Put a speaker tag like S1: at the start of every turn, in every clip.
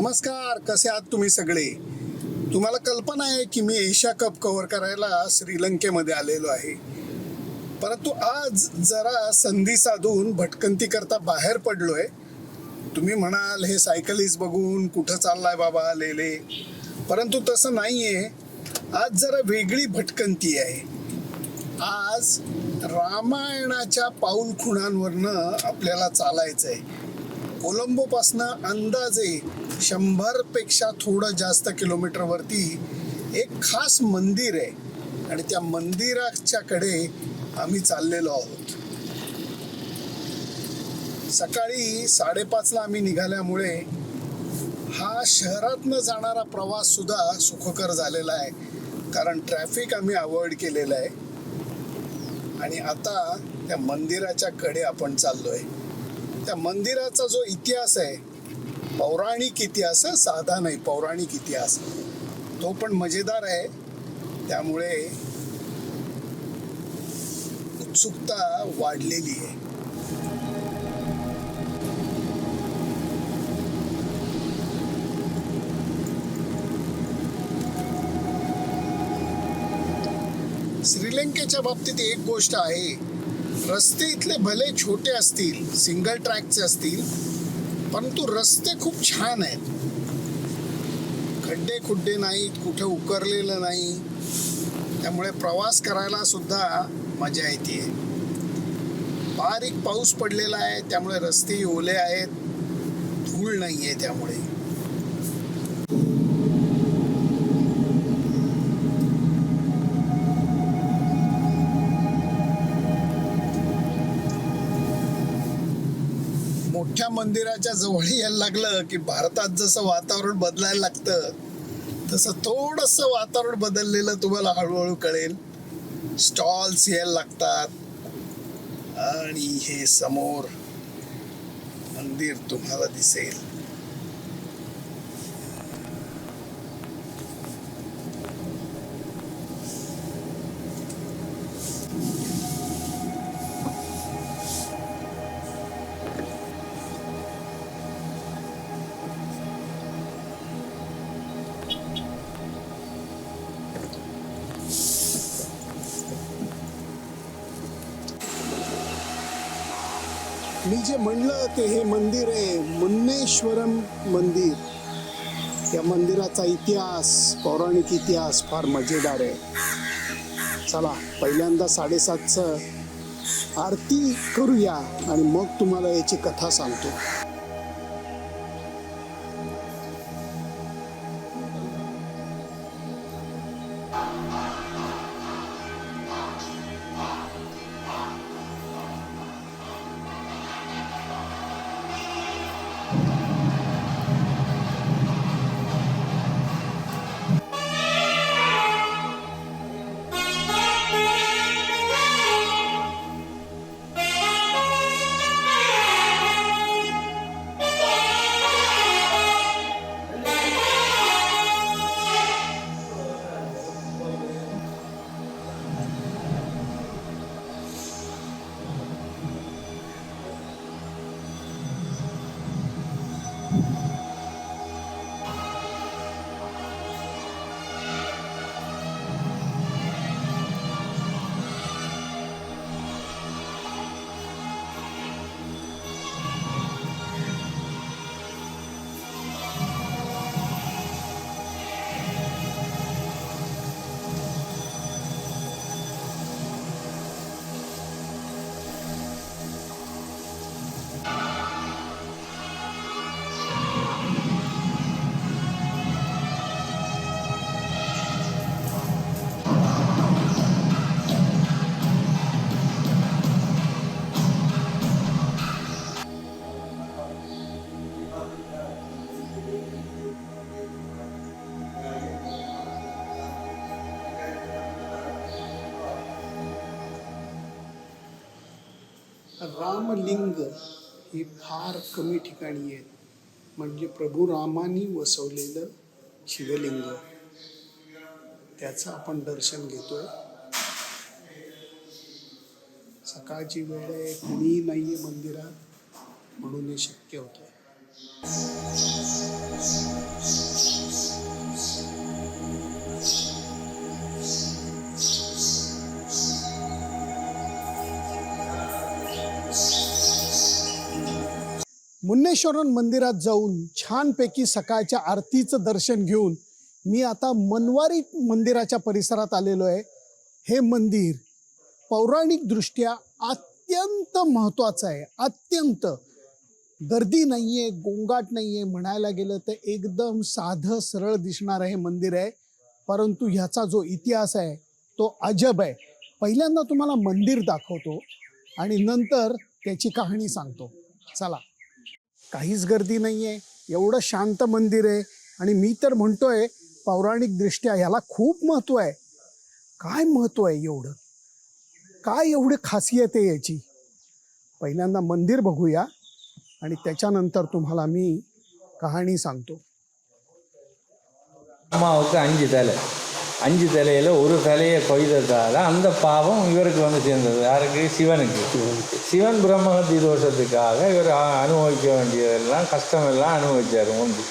S1: नमस्कार कसे आहात तुम्ही सगळे? तुम्हाला कल्पना आहे की मी एशिया कप कव्हर करायला श्रीलंकेमध्ये आलेलो आहे. परंतु आज जरा संधी साधून भटकंती करता बाहेर पडलोय. तुम्ही म्हणाल हे सायकलिस्ट बघून कुठं चाललाय बाबा लेले परंतु तसं नाहीये. आज जरा वेगळी भटकंती आहे. आज रामायणाच्या पाऊल खुणांवरनं आपल्याला चालायचं आहे कोलंबोपासनं अंदाजे शंभरपेक्षा थोडं जास्त किलोमीटरवरती एक खास मंदिर आहे. आणि त्या मंदिराच्या कडे आम्ही चाललेलो आहोत. सकाळी साडेपाचला आम्ही निघाल्यामुळे हा शहरातनं जाणारा प्रवास सुद्धा सुखकर झालेला आहे. कारण ट्रॅफिक आम्ही अवॉइड केलेलं आहे. आणि आता त्या मंदिराच्या कडे आपण चाललोय. त्या मंदिराचा जो इतिहास आहे पौराणिक इतिहास साधा नाही पौराणिक इतिहास. तो पण मजेदार आहे. त्यामुळे उत्सुकता वाढलेली आहे. श्रीलंकेच्या बाबतीत एक गोष्ट आहे. रस्ते इथले भले छोटे असतील सिंगल ट्रॅकचे असतील परंतु रस्ते खूप छान आहेत. खड्डे खुड्डे नाहीत कुठे उकरलेलं नाही. त्यामुळे प्रवास करायला सुद्धा मजा येते. बारीक पाऊस पडलेला आहे त्यामुळे रस्ते ओले आहेत. धूळ नाही आहे त्यामुळे. मोठ्या मंदिराच्या जवळ यायला लागलं की भारतात जसं वातावरण बदलायला लागतं तसं थोडस वातावरण बदललेलं तुम्हाला हळूहळू कळेल. स्टॉल्स यायला लागतात. आणि हे समोर मंदिर तुम्हाला दिसेल. मी जे म्हणलं ते हे मंदिर आहे मुन्नेश्वरम मंदिर. या मंदिराचा इतिहास पौराणिक इतिहास फार मजेदार आहे. चला पहिल्यांदा साडेसातचं आरती करूया आणि मग तुम्हाला याची कथा सांगतो. रामलिंग ही फार कमी ठिकाणी आहेत. म्हणजे प्रभू रामानी वसवलेलं शिवलिंग. त्याचं आपण दर्शन घेतोय. सकाळची वेळ आहे. कुणीही नाहीये मंदिरात म्हणून हे शक्य होतं मुन्नेश्वरन मंदिरात जाऊन छानपैकी सकाळच्या आरतीचं दर्शन घेऊन मी आता मनवारी मंदिराच्या परिसरात आलेलो आहे. हे मंदिर पौराणिकदृष्ट्या अत्यंत महत्त्वाचं आहे. अत्यंत. गर्दी नाही आहे गोंगाट नाही आहे म्हणायला गेलं तर एकदम साधं सरळ दिसणारं हे मंदिर आहे. परंतु ह्याचा जो इतिहास आहे तो अजब आहे. पहिल्यांदा तुम्हाला मंदिर दाखवतो आणि नंतर त्याची कहाणी सांगतो. चला. काहीच गर्दी नाही आहे एवढं शांत मंदिर आहे. आणि मी तर म्हणतो आहे पौराणिकदृष्ट्या ह्याला खूप महत्त्व आहे. काय महत्त्व आहे एवढं? काय एवढी खासियत आहे याची? पहिल्यांदा मंदिर बघूया आणि त्याच्यानंतर तुम्हाला मी कहाणी सांगतो.
S2: माव कहाणी அஞ்சு தலையில் ஒரு தலையை கொய்ததால் அந்த பாவம் இவருக்கு வந்து சேர்ந்தது. யாருக்கு? சிவனுக்கு. சிவன் பிரம்மஹத்தி தோஷத்துக்காக இவர் அனுபவிக்க வேண்டியதெல்லாம் கஷ்டமெல்லாம் அனுபவிச்சார் உண்டு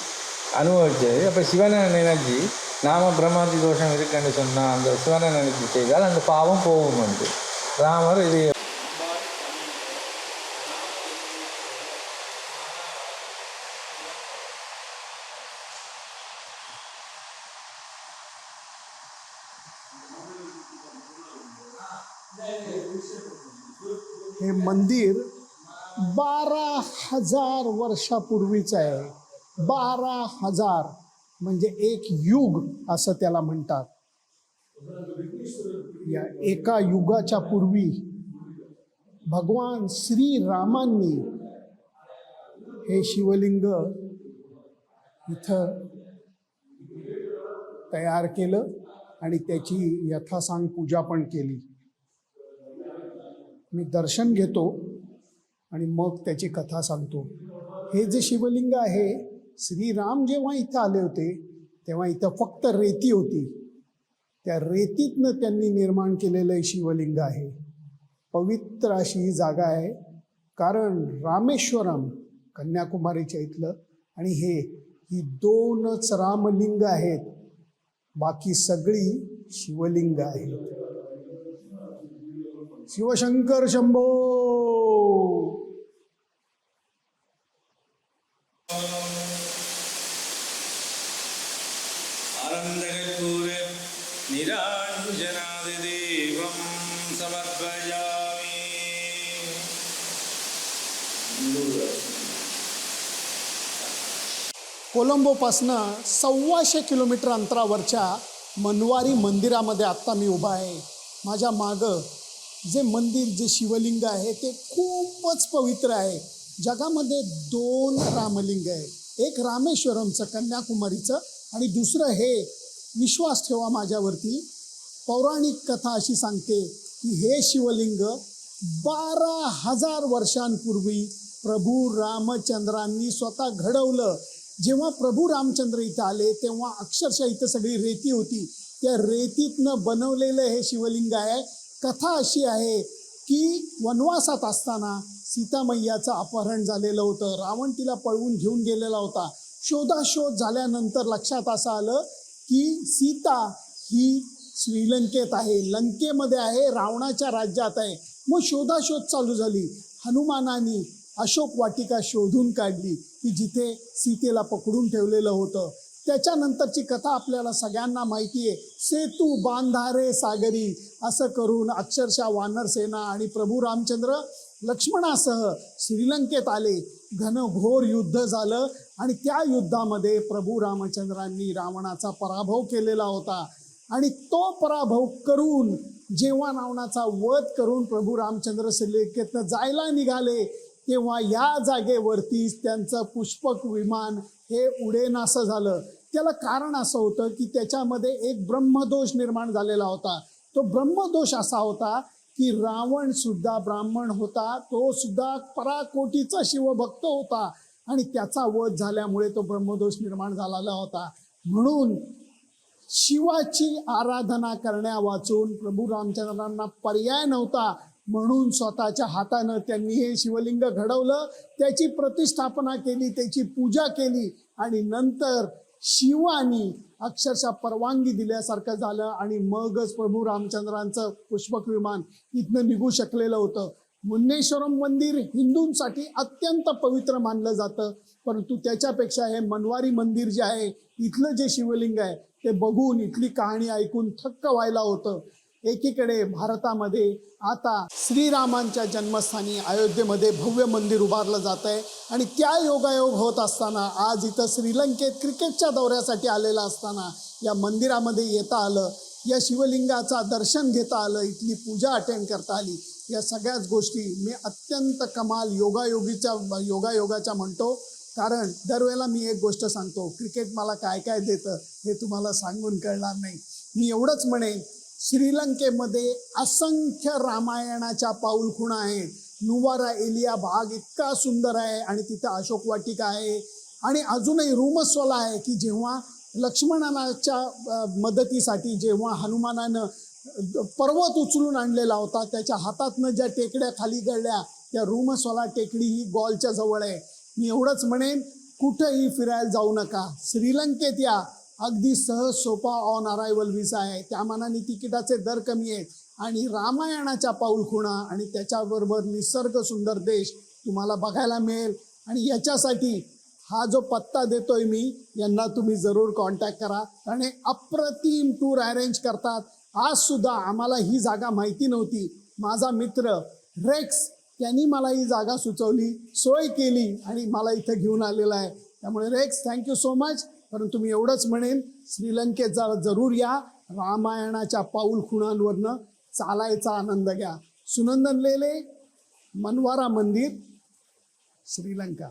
S2: அனுபவித்தது அப்போ சிவனை நினைச்சி நாம பிரம்மஹத்தி தோஷம் இருக்குன்னு சொன்னால் அந்த சிவனை நினைச்சி செய்தால் அந்த பாவம் போகும் வந்து ராமர் இது
S1: मंदिर बारा हजार वर्षापूर्वीचं आहे. बारा हजार म्हणजे एक युग असं त्याला म्हणतात. या एका युगाच्या पूर्वी भगवान श्रीरामांनी हे शिवलिंग इथं तयार केलं आणि त्याची यथासांग पूजा पण केली. मी दर्शन घेतो आणि मग त्याची कथा सांगतो. हे जे शिवलिंग आहे श्रीराम जेव्हा इथं आले होते तेव्हा इथं फक्त रेती होती. त्या रेतीतनं त्यांनी निर्माण केलेलं शिवलिंग आहे. पवित्र अशी ही जागा आहे. कारण रामेश्वरम कन्याकुमारीच्या इथलं आणि हे ही दोनच रामलिंग आहेत. बाकी सगळी शिवलिंग आहेत. शिवशंकर शंभो.
S2: निराञ्जनादिदेवं समर्पयामि.
S1: कोलंबोपासनं सव्वाशे किलोमीटर अंतरावरच्या मनवारी मंदिरामध्ये आत्ता मी उभा आहे. माझ्या मागं जे मंदिर जे शिवलिंग आहे ते खूपच पवित्र आहे. जगामध्ये दोन रामलिंग आहे एक रामेश्वरमचं कन्याकुमारीचं आणि दुसरं हे विश्वास ठेवा माझ्यावरती. पौराणिक कथा अशी सांगते की हे शिवलिंग बारा हजार वर्षांपूर्वी प्रभू रामचंद्रांनी स्वतः घडवलं. जेव्हा प्रभू रामचंद्र इथं आले तेव्हा अक्षरशः इथं सगळी रेती होती. त्या रेतीतनं बनवलेलं हे शिवलिंग आहे. कथा अशी आहे की वनवासात असताना सीतामय्याचं अपहरण झालेलं होतं. रावण तिला पळवून घेऊन गेलेला होता. शोधाशोध झाल्यानंतर लक्षात असं आलं की सीता ही श्रीलंकेत आहे. लंकेमध्ये आहे रावणाच्या राज्यात आहे. मग शोधाशोध चालू झाली. हनुमानाने अशोक वाटिका शोधून काढली की जिथे सीतेला पकडून ठेवलेलं होतं. त्याच्यानंतरची कथा आपल्याला सगळ्यांना माहिती आहे. सेतू बांधारे सागरी असं करून अक्षरशः वानरसेना आणि प्रभू रामचंद्र लक्ष्मणासह श्रीलंकेत आले. घनघोर युद्ध झालं आणि त्या युद्धामध्ये प्रभू रामचंद्रांनी रावणाचा पराभव केलेला होता. आणि तो पराभव करून जेव्हा रावणाचा वध करून प्रभू रामचंद्र श्रीलंकेतनं जायला निघाले तेव्हा या जागेवरतीच त्यांचं पुष्पक विमान हे उडेनासं झालं. त्याला कारण असं होतं की त्याच्यामध्ये एक ब्रह्मदोष निर्माण झालेला होता. तो ब्रह्मदोष असा होता की रावण सुद्धा ब्राह्मण होता. तो सुद्धा पराकोटीचा शिवभक्त होता आणि त्याचा वध झाल्यामुळे तो ब्रह्मदोष निर्माण झालेला होता. म्हणून शिवाची आराधना करण्या वाचून प्रभू रामचंद्रांना पर्याय नव्हता. म्हणून स्वतःच्या हातानं त्यांनी हे शिवलिंग घडवलं. त्याची प्रतिष्ठापना केली त्याची पूजा केली आणि नंतर शिवानी अक्षरशः परवानगी दिल्यासारखं झालं आणि मगच प्रभू रामचंद्रांचं पुष्पक विमान इथनं निघू शकलेलं होतं. मुन्नेश्वरम मंदिर हिंदूंसाठी अत्यंत पवित्र मानलं जातं परंतु त्याच्यापेक्षा हे मनवारी मंदिर जे आहे इथलं जे शिवलिंग आहे ते बघून इथली कहाणी ऐकून थक्क व्हायला होतं. एकीकडे भारतामध्ये आता श्रीरामांच्या जन्मस्थानी अयोध्येमध्ये भव्य मंदिर उभारलं जात आहे आणि त्या योगायोग होत असताना आज इथं श्रीलंकेत क्रिकेटच्या दौऱ्यासाठी आलेला असताना या मंदिरामध्ये येता आलं या शिवलिंगाचा दर्शन घेता आलं इथली पूजा अटेंड करता आली या सगळ्याच गोष्टी मी अत्यंत कमाल योगायोगीच्या योगायोगाच्या म्हणतो. कारण दरवेळेला मी एक गोष्ट सांगतो क्रिकेट मला काय काय देतं हे तुम्हाला सांगून कळणार नाही. मी एवढंच म्हणेन श्रीलंकेमध्ये असंख्य रामायणाच्या पाऊलखुणा आहेत. नुवारा एलिया भाग इतका सुंदर आहे आणि तिथं अशोक वाटिका आहे. आणि अजूनही रूमस्वला आहे की जेव्हा लक्ष्मणाच्या मदतीसाठी जेव्हा हनुमानानं पर्वत उचलून आणलेला होता त्याच्या हातातनं ज्या टेकड्या खाली गळल्या त्या रूमस्वला टेकडी ही गॉलच्या जवळ आहे. मी एवढंच म्हणेन कुठंही फिरायला जाऊ नका. श्रीलंकेत या. अगदी सहज सोपा ऑन अरायवल व्हिसा आहे. त्या मानाने तिकिटाचे दर कमी आहेत. आणि रामायणाच्या पाऊलखुणा आणि त्याच्याबरोबर निसर्ग सुंदर देश तुम्हाला बघायला मिळेल. आणि याच्यासाठी हा जो पत्ता देतोय मी यांना तुम्ही जरूर कॉन्टॅक्ट करा. कारण हे अप्रतिम टूर अरेंज करतात. आज सुद्धा आम्हाला ही जागा माहिती नव्हती. माझा मित्र रेक्स त्यांनी मला ही जागा सुचवली सोय केली आणि मला इथं घेऊन आलेला आहे. त्यामुळे रेक्स थँक्यू सो मच परंतु मी एवढंच म्हणेन श्रीलंकेत जा जरूर या. रामायणाच्या पाऊल खुणांवरनं चालायचा आनंद घ्या. सुनंदन लेले मनवारा मंदिर श्रीलंका.